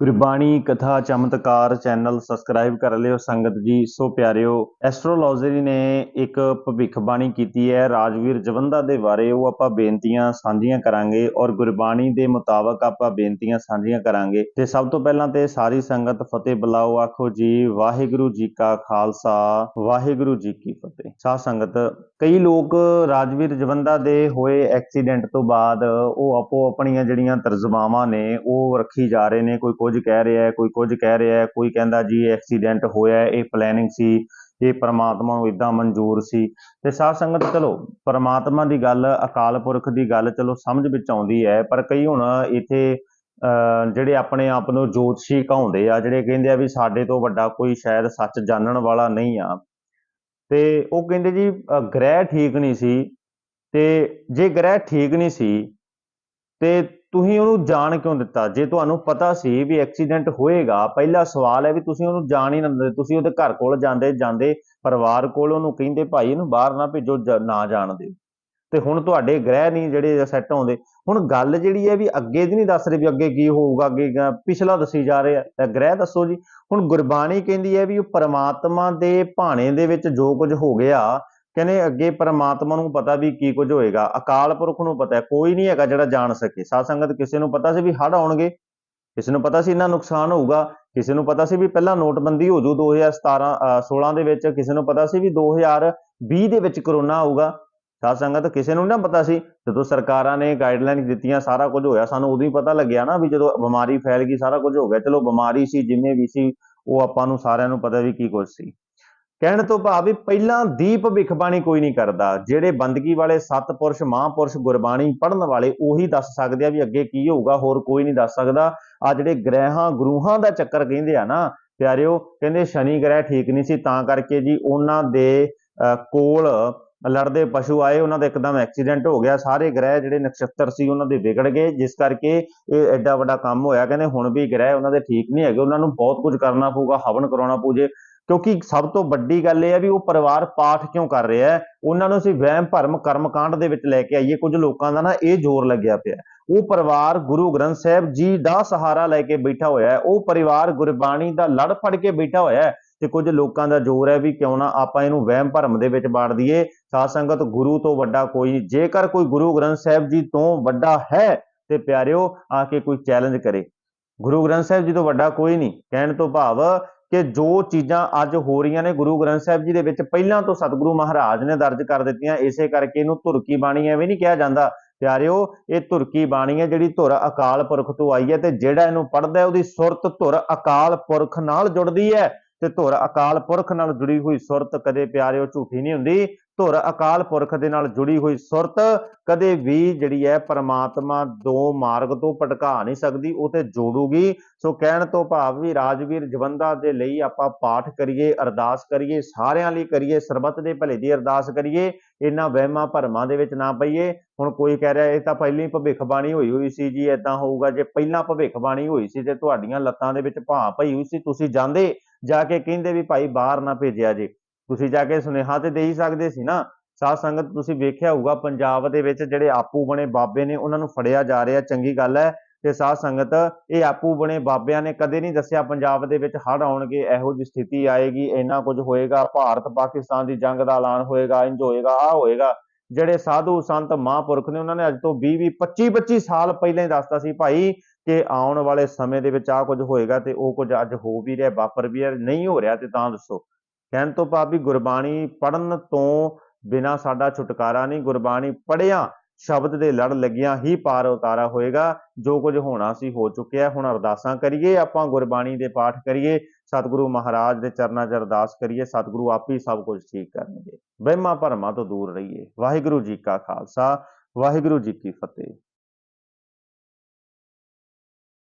ਗੁਰਬਾਣੀ ਕਥਾ ਚਮਤਕਾਰ channel subscribe ਕਰ ਲਿਓ ਸੰਗਤ ਜੀ, ਸੋ ਪਿਆਰਿਓ ਐਸਟ੍ਰੋਲੋਜੀ ਨੇ ਇੱਕ ਭਵਿੱਖਬਾਣੀ ਕੀਤੀ ਹੈ। ਰਾਜਵੀਰ ਜਵੰਦਾ ਦੇ ਬਾਰੇ ਉਹ ਆਪਾਂ ਬੇਨਤੀਆਂ ਸਾਂਝੀਆਂ ਕਰਾਂਗੇ ਔਰ ਗੁਰਬਾਣੀ ਦੇ ਮੁਤਾਬਕ ਆਪਾਂ ਬੇਨਤੀਆਂ ਸਾਂਝੀਆਂ ਕਰਾਂਗੇ। ਤੇ ਸਭ ਤੋਂ ਪਹਿਲਾਂ ਤੇ ਸਾਰੀ ਸੰਗਤ ਫਤਿਹ ਬੁਲਾਓ, ਆਖੋ ਜੀ, ਵਾਹਿਗੁਰੂ ਜੀ ਕਾ ਖਾਲਸਾ, ਵਾਹਿਗੁਰੂ ਜੀ ਕੀ ਫਤਿਹ। ਸਾਧ ਸੰਗਤ, ਕਈ ਲੋਕ ਰਾਜਵੀਰ ਜਵੰਦਾ ਦੇ ਹੋਏ ਐਕਸੀਡੈਂਟ ਤੋਂ ਬਾਅਦ ਉਹ ਆਪੋ ਆਪਣੀਆਂ ਜਿਹੜੀਆਂ ਤਰਜਮਾਵਾਂ ਨੇ, ਉਹ ਰੱਖੀ ਜਾ ਰਹੇ ਨੇ ਕੋਈ ਕੁਝ ਕਹਿ ਰਿਹਾ ਕੋਈ ਕੁਝ ਕਹਿ ਰਿਹਾ ਕੋਈ ਕਹਿੰਦਾ ਜੀ ਐਕਸੀਡੈਂਟ ਹੋਇਆ ਇਹ ਪਲੈਨਿੰਗ ਸੀ, ਇਹ ਪ੍ਰਮਾਤਮਾ ਨੂੰ ਇਦਾਂ ਮਨਜ਼ੂਰ ਸੀ। ਤੇ ਸਾਧ ਸੰਗਤ ਚਲੋ, ਪ੍ਰਮਾਤਮਾ ਦੀ ਗੱਲ, ਅਕਾਲ ਪੁਰਖ ਦੀ ਗੱਲ ਚਲੋ ਸਮਝ ਵਿੱਚ ਆਉਂਦੀ ਹੈ, ਪਰ ਕਈ ਹੁਣ ਇੱਥੇ, ਅਹ, ਜਿਹੜੇ ਆਪਣੇ ਆਪ ਨੂੰ ਜੋਤਸ਼ੀ ਕਹਾਉਂਦੇ ਆ, ਜਿਹੜੇ ਕਹਿੰਦੇ ਆ ਵੀ ਸਾਡੇ ਤੋਂ ਵੱਡਾ ਕੋਈ ਸ਼ਾਇਦ ਸੱਚ ਜਾਣਨ ਵਾਲਾ ਨਹੀਂ ਆ, ਤੇ ਉਹ ਕਹਿੰਦੇ ਜੀ ਗ੍ਰਹਿ ਠੀਕ ਨਹੀਂ ਸੀ, ਤੇ ਜੇ ਗ੍ਰਹਿ ਠੀਕ ਨਹੀਂ ਸੀ, ਤੇ ਤੁਸੀਂ ਉਹਨੂੰ ਜਾਣ ਕਿਉਂ ਦਿੱਤਾ? ਜੇ ਤੁਹਾਨੂੰ ਪਤਾ ਸੀ ਵੀ ਐਕਸੀਡੈਂਟ ਹੋਏਗਾ, ਪਹਿਲਾ ਸਵਾਲ ਹੈ ਵੀ ਤੁਸੀਂ ਉਹਨੂੰ ਜਾਣ ਹੀ ਨਾ ਦਿੰਦੇ। ਤੁਸੀਂ ਉਹਦੇ ਘਰ ਕੋਲ ਜਾਂਦੇ ਜਾਂਦੇ ਪਰਿਵਾਰ ਕੋਲ ਉਹਨੂੰ ਕਹਿੰਦੇ, ਭਾਈ, ਇਹਨੂੰ ਬਾਹਰ ਨਾ ਭੇਜੋ ਨਾ ਜਾਣ ਦਿਓ। ਤੇ ਹੁਣ ਤੁਹਾਡੇ ਗ੍ਰਹਿ ਨਹੀਂ ਜਿਹੜੇ ਸੈੱਟ ਆਉਂਦੇ। ਹੁਣ ਗੱਲ ਜਿਹੜੀ ਹੈ ਵੀ ਅੱਗੇ ਦੀ ਨਹੀਂ ਦੱਸ ਰਹੇ ਵੀ ਅੱਗੇ ਕੀ ਹੋਊਗਾ, ਅੱਗੇ ਪਿਛਲਾ ਦੱਸੀ ਜਾ ਰਹੇ। ਆ ਤਾਂ ਗ੍ਰਹਿ ਦੱਸੋ ਜੀ। ਹੁਣ ਗੁਰਬਾਣੀ ਕਹਿੰਦੀ ਹੈ ਵੀ ਉਹ ਪਰਮਾਤਮਾ ਦੇ ਭਾਣੇ ਦੇ ਵਿੱਚ ਜੋ ਕੁਝ ਹੋ ਗਿਆ ਕਹਿੰਦੇ ਅੱਗੇ ਪਰਮਾਤਮਾ ਨੂੰ ਪਤਾ ਵੀ ਕੀ ਕੁਝ ਹੋਏਗਾ ਅਕਾਲ ਪੁਰਖ ਨੂੰ ਪਤਾ ਹੈ ਕੋਈ ਨਹੀਂ ਹੈਗਾ ਜਿਹੜਾ ਜਾਣ ਸਕੇ। ਸਾਧ ਸੰਗਤ ਕਿਸੇ ਨੂੰ ਪਤਾ ਸੀ ਵੀ ਹੜ੍ਹ ਆਉਣਗੇ ਕਿਸੇ ਨੂੰ ਪਤਾ ਸੀ ਇੰਨਾ ਨੁਕਸਾਨ ਹੋਊਗਾ ਕਿਸੇ ਨੂੰ ਪਤਾ ਸੀ ਵੀ ਪਹਿਲਾਂ ਨੋਟਬੰਦੀ ਹੋ ਜੂ 2017 ਅ, 16 ਦੇ ਵਿੱਚ ਕਿਸੇ ਨੂੰ ਪਤਾ ਸੀ ਵੀ 2020 ਦੇ ਵਿੱਚ ਕਰੋਨਾ ਆਊਗਾ। ਸਾਧ ਸੰਗਤ ਕਿਸੇ ਨੂੰ ਨਾ ਪਤਾ ਸੀ ਜਦੋਂ ਸਰਕਾਰਾਂ ਨੇ ਗਾਈਡਲਾਈਨ ਦਿੱਤੀਆਂ ਸਾਰਾ ਕੁਝ ਹੋਇਆ ਸਾਨੂੰ ਉਦੋਂ ਹੀ ਪਤਾ ਲੱਗਿਆ ਨਾ ਵੀ ਜਦੋਂ ਬਿਮਾਰੀ ਫੈਲ ਗਈ ਸਾਰਾ ਕੁਝ ਹੋ ਗਿਆ। ਚਲੋ ਬਿਮਾਰੀ ਸੀ ਜਿੰਨੇ ਵੀ ਸੀ ਉਹ ਆਪਾਂ ਨੂੰ ਸਾਰਿਆਂ ਨੂੰ ਪਤਾ ਵੀ ਕੀ ਕੁਝ ਸੀ। ਕਹਿਣ ਤੋਂ ਭਾਵ ਵੀ ਪਹਿਲਾਂ ਦੀ ਭਵਿੱਖਬਾਣੀ ਕੋਈ ਨਹੀਂ ਕਰਦਾ, ਜਿਹੜੇ ਬੰਦਗੀ ਵਾਲੇ ਸਤਪੁਰਸ਼ ਮਹਾਂਪੁਰਸ਼ ਗੁਰਬਾਣੀ ਪੜ੍ਹਨ ਵਾਲੇ ਉਹੀ ਦੱਸ ਸਕਦੇ ਆ ਵੀ ਅੱਗੇ ਕੀ ਹੋਊਗਾ, ਹੋਰ ਕੋਈ ਨਹੀਂ ਦੱਸ ਸਕਦਾ। ਆ ਜਿਹੜੇ ਗ੍ਰਹਿਾਂ ਗੁਰੂਹਾਂ ਦਾ ਚੱਕਰ ਕਹਿੰਦੇ ਆ ਨਾ, ਪਿਆਰਿਓ, ਕਹਿੰਦੇ ਸ਼ਨੀ ਗ੍ਰਹਿ ਠੀਕ ਨਹੀਂ ਸੀ, ਤਾਂ ਕਰਕੇ ਜੀ ਉਹਨਾਂ ਦੇ ਕੋਲ ਲੜਦੇ ਪਸ਼ੂ ਆਏ, ਉਹਨਾਂ ਦਾ ਇੱਕਦਮ ਐਕਸੀਡੈਂਟ ਹੋ ਗਿਆ। ਸਾਰੇ ਗ੍ਰਹਿ ਜਿਹੜੇ ਨਕਸ਼ਤਰ ਸੀ, ਉਹਨਾਂ ਦੇ ਵਿਗੜ ਗਏ। ਜਿਸ ਕਰਕੇ ਇਹ ਐਡਾ ਵੱਡਾ ਕੰਮ ਹੋਇਆ। ਕਹਿੰਦੇ ਹੁਣ ਵੀ ਗ੍ਰਹਿ ਉਹਨਾਂ ਦੇ ਠੀਕ ਨਹੀਂ ਹੈਗੇ, ਉਹਨਾਂ ਨੂੰ ਬਹੁਤ ਕੁਝ ਕਰਨਾ ਪਊਗਾ, ਹਵਨ ਕਰਾਉਣਾ ਪਊ ਜੇ। ਕਿਉਂਕਿ ਸਭ ਤੋਂ ਵੱਡੀ ਗੱਲ ਇਹ ਹੈ ਵੀ ਉਹ ਪਰਿਵਾਰ ਪਾਠ ਕਿਉਂ ਕਰ ਰਿਹਾ ਹੈ? ਉਹਨਾਂ ਨੂੰ ਅਸੀਂ ਵਹਿਮ, ਭਰਮ, ਕਰਮਕਾਂਡ ਦੇ ਵਿੱਚ ਲੈ ਕੇ ਆਈਏ। ਕੁਝ ਲੋਕਾਂ ਦਾ ਨਾ ਇਹ ਜ਼ੋਰ ਲੱਗਿਆ ਪਿਆ ਉਹ ਪਰਿਵਾਰ ਗੁਰੂ ਗ੍ਰੰਥ ਸਾਹਿਬ ਜੀ ਦਾ ਸਹਾਰਾ ਲੈ ਕੇ ਬੈਠਾ ਹੋਇਆ ਹੈ। ਉਹ ਪਰਿਵਾਰ ਗੁਰਬਾਣੀ ਦਾ ਲੜ ਫੜ ਕੇ ਬੈਠਾ ਹੋਇਆ ਹੈ ਤੇ ਕੁਝ ਲੋਕਾਂ ਦਾ ਜ਼ੋਰ ਹੈ ਵੀ ਕਿਉਂ ਨਾ ਆਪਾਂ ਇਹਨੂੰ ਵਹਿਮ, ਭਰਮ ਦੇ ਵਿੱਚ ਬਾੜ ਦਈਏ। ਸਾਧ ਸੰਗਤ ਗੁਰੂ ਤੋਂ ਵੱਡਾ ਕੋਈ ਨਹੀਂ। ਜੇਕਰ ਕੋਈ ਗੁਰੂ ਗ੍ਰੰਥ ਸਾਹਿਬ ਜੀ ਤੋਂ ਵੱਡਾ ਹੈ ਤੇ ਪਿਆਰਿਓ ਆ ਕੇ ਕੋਈ ਚੈਲੰਜ ਕਰੇ। ਗੁਰੂ ਗ੍ਰੰਥ ਸਾਹਿਬ ਜੀ ਤੋਂ ਵੱਡਾ ਕੋਈ ਨਹੀਂ। ਕਹਿਣ ਤੋਂ ਭਾਵ ਕਿ ਜੋ ਚੀਜ਼ਾਂ ਅੱਜ ਹੋ ਰਹੀਆਂ ਨੇ ਗੁਰੂ ਗ੍ਰੰਥ ਸਾਹਿਬ ਜੀ ਦੇ ਵਿੱਚ ਪਹਿਲਾਂ ਤੋਂ ਸਤਿਗੁਰੂ ਮਹਾਰਾਜ ਨੇ ਦਰਜ ਕਰ ਦਿੱਤੀਆਂ, ਇਸੇ ਕਰਕੇ ਇਹਨੂੰ ਧੁਰਕੀ ਬਾਣੀ ਐਵੇਂ ਨਹੀਂ ਕਿਹਾ ਜਾਂਦਾ। ਪਿਆਰਿਓ, ਇਹ ਧੁਰਕੀ ਬਾਣੀ ਹੈ ਜਿਹੜੀ ਧੁਰ ਅਕਾਲ ਪੁਰਖ ਤੋਂ ਆਈ ਹੈ ਤੇ ਜਿਹੜਾ ਇਹਨੂੰ ਪੜ੍ਹਦਾ ਉਹਦੀ ਸੁਰਤ ਧੁਰ ਅਕਾਲ ਪੁਰਖ ਨਾਲ ਜੁੜਦੀ ਹੈ ਤੇ ਧੁਰ ਅਕਾਲ ਪੁਰਖ ਨਾਲ ਜੁੜੀ ਹੋਈ ਸੁਰਤ ਕਦੇ ਪਿਆਰਿਓ ਝੂਠੀ ਨਹੀਂ ਹੁੰਦੀ। ਧੁਰ ਅਕਾਲ ਪੁਰਖ ਦੇ ਨਾਲ ਜੁੜੀ ਹੋਈ ਸੁਰਤ ਕਦੇ ਵੀ ਜਿਹੜੀ ਹੈ ਪਰਮਾਤਮਾ ਦੋ ਮਾਰਗ ਤੋਂ ਭਟਕਾ ਨਹੀਂ ਸਕਦੀ, ਉਹ ਤੇ ਜੋੜੂਗੀ। ਸੋ ਕਹਿਣ ਤੋਂ ਭਾਵ ਵੀ ਰਾਜਵੀਰ ਜਵੰਦਾ ਦੇ ਲਈ ਆਪਾਂ ਪਾਠ ਕਰੀਏ, ਅਰਦਾਸ ਕਰੀਏ, ਸਾਰਿਆਂ ਲਈ ਕਰੀਏ, ਸਰਬੱਤ ਦੇ ਭਲੇ ਦੀ ਅਰਦਾਸ ਕਰੀਏ ਇਹਨਾਂ ਵਹਿਮਾਂ ਭਰਮਾਂ ਦੇ ਵਿੱਚ ਨਾ ਪਈਏ। ਹੁਣ ਕੋਈ ਕਹਿ ਰਿਹਾ, ਇਹ ਤਾਂ ਪਹਿਲਾਂ ਹੀ ਭਵਿੱਖਬਾਣੀ ਹੋਈ ਹੋਈ ਸੀ ਜੀ ਇਦਾਂ ਹੋਊਗਾ, ਜੇ ਪਹਿਲਾਂ ਭਵਿੱਖਬਾਣੀ ਹੋਈ ਸੀ ਤੇ ਤੁਹਾਡੀਆਂ ਲੱਤਾਂ ਦੇ ਵਿੱਚ ਭਾਂ ਪਈ ਹੋਈ ਸੀ, ਤੁਸੀਂ ਜਾਂਦੇ ਜਾ ਕੇ ਕਹਿੰਦੇ ਵੀ ਭਾਈ ਬਾਹਰ ਨਾ ਭੇਜਿਆ ਜੇ। ਤੁਸੀਂ ਜਾ ਕੇ ਸੁਨੇਹਾ ਤੇ ਦੇ ਹੀ ਸਕਦੇ ਸੀ ਨਾ। ਸਾਧ ਸੰਗਤ ਤੁਸੀਂ ਵੇਖਿਆ ਹੋਊਗਾ, ਪੰਜਾਬ ਦੇ ਵਿੱਚ ਜਿਹੜੇ ਆਪੂ ਬਣੇ ਬਾਬੇ ਨੇ, ਉਹਨਾਂ ਨੂੰ ਫੜਿਆ ਜਾ ਰਿਹਾ, ਚੰਗੀ ਗੱਲ ਹੈ। ਤੇ ਸਾਧ ਸੰਗਤ, ਇਹ ਆਪੂ ਬਣੇ ਬਾਬਿਆਂ ਨੇ ਕਦੇ ਨਹੀਂ ਦੱਸਿਆ ਪੰਜਾਬ ਦੇ ਵਿੱਚ ਹੜ੍ਹ ਆਉਣਗੇ, ਇਹੋ ਜਿਹੀ ਸਥਿਤੀ ਆਏਗੀ, ਇੰਨਾ ਕੁਝ ਹੋਏਗਾ, ਭਾਰਤ ਪਾਕਿਸਤਾਨ ਦੀ ਜੰਗ ਦਾ ਐਲਾਨ ਹੋਏਗਾ ਇੰਜ ਹੋਏਗਾ ਆ ਹੋਏਗਾ। ਜਿਹੜੇ ਸਾਧੂ ਸੰਤ ਮਹਾਂਪੁਰਖ ਨੇ, ਉਹਨਾਂ ਨੇ ਅੱਜ ਤੋਂ 20 20 25 25 ਸਾਲ ਪਹਿਲਾਂ ਹੀ ਦੱਸਤਾ ਸੀ ਭਾਈ ਕਿ ਆਉਣ ਵਾਲੇ ਸਮੇਂ ਦੇ ਵਿੱਚ ਆ ਕੁਝ ਹੋਏਗਾ ਤੇ ਉਹ ਕੁਝ ਅੱਜ ਹੋ ਵੀ ਰਿਹਾ, ਵਾਪਰ ਵੀ ਰਿਹਾ, ਨਹੀਂ ਹੋ ਰਿਹਾ ਤੇ ਤਾਂ ਦੱਸੋ। ਕਹਿਣ ਤੋਂ ਭਾਵ ਵੀ ਗੁਰਬਾਣੀ ਪੜਨ ਤੋਂ ਬਿਨਾ ਸਾਡਾ ਛੁਟਕਾਰਾ ਨਹੀਂ, ਗੁਰਬਾਣੀ ਪੜਿਆ ਸ਼ਬਦ ਦੇ ਲੜ ਲੱਗਿਆਂ ਹੀ ਪਾਰ ਉਤਾਰਾ ਹੋਏਗਾ, ਜੋ ਕੁਝ ਹੋਣਾ ਸੀ ਹੋ ਚੁੱਕਿਆ। ਹੁਣ ਅਰਦਾਸਾਂ ਕਰੀਏ, ਆਪਾਂ ਗੁਰਬਾਣੀ ਦੇ ਪਾਠ ਕਰੀਏ, ਸਤਿਗੁਰੂ ਮਹਾਰਾਜ ਦੇ ਚਰਨਾਂ 'ਚ ਅਰਦਾਸ ਕਰੀਏ, ਸਤਿਗੁਰੂ ਆਪ ਹੀ ਸਭ ਕੁਝ ਠੀਕ ਕਰਨਗੇ। ਵਹਿਮਾਂ ਭਰਮਾਂ ਤੋਂ ਦੂਰ ਰਹੀਏ। ਵਾਹਿਗੁਰੂ ਜੀ ਕਾ ਖਾਲਸਾ, ਵਾਹਿਗੁਰੂ ਜੀ ਕੀ ਫਤਿਹ।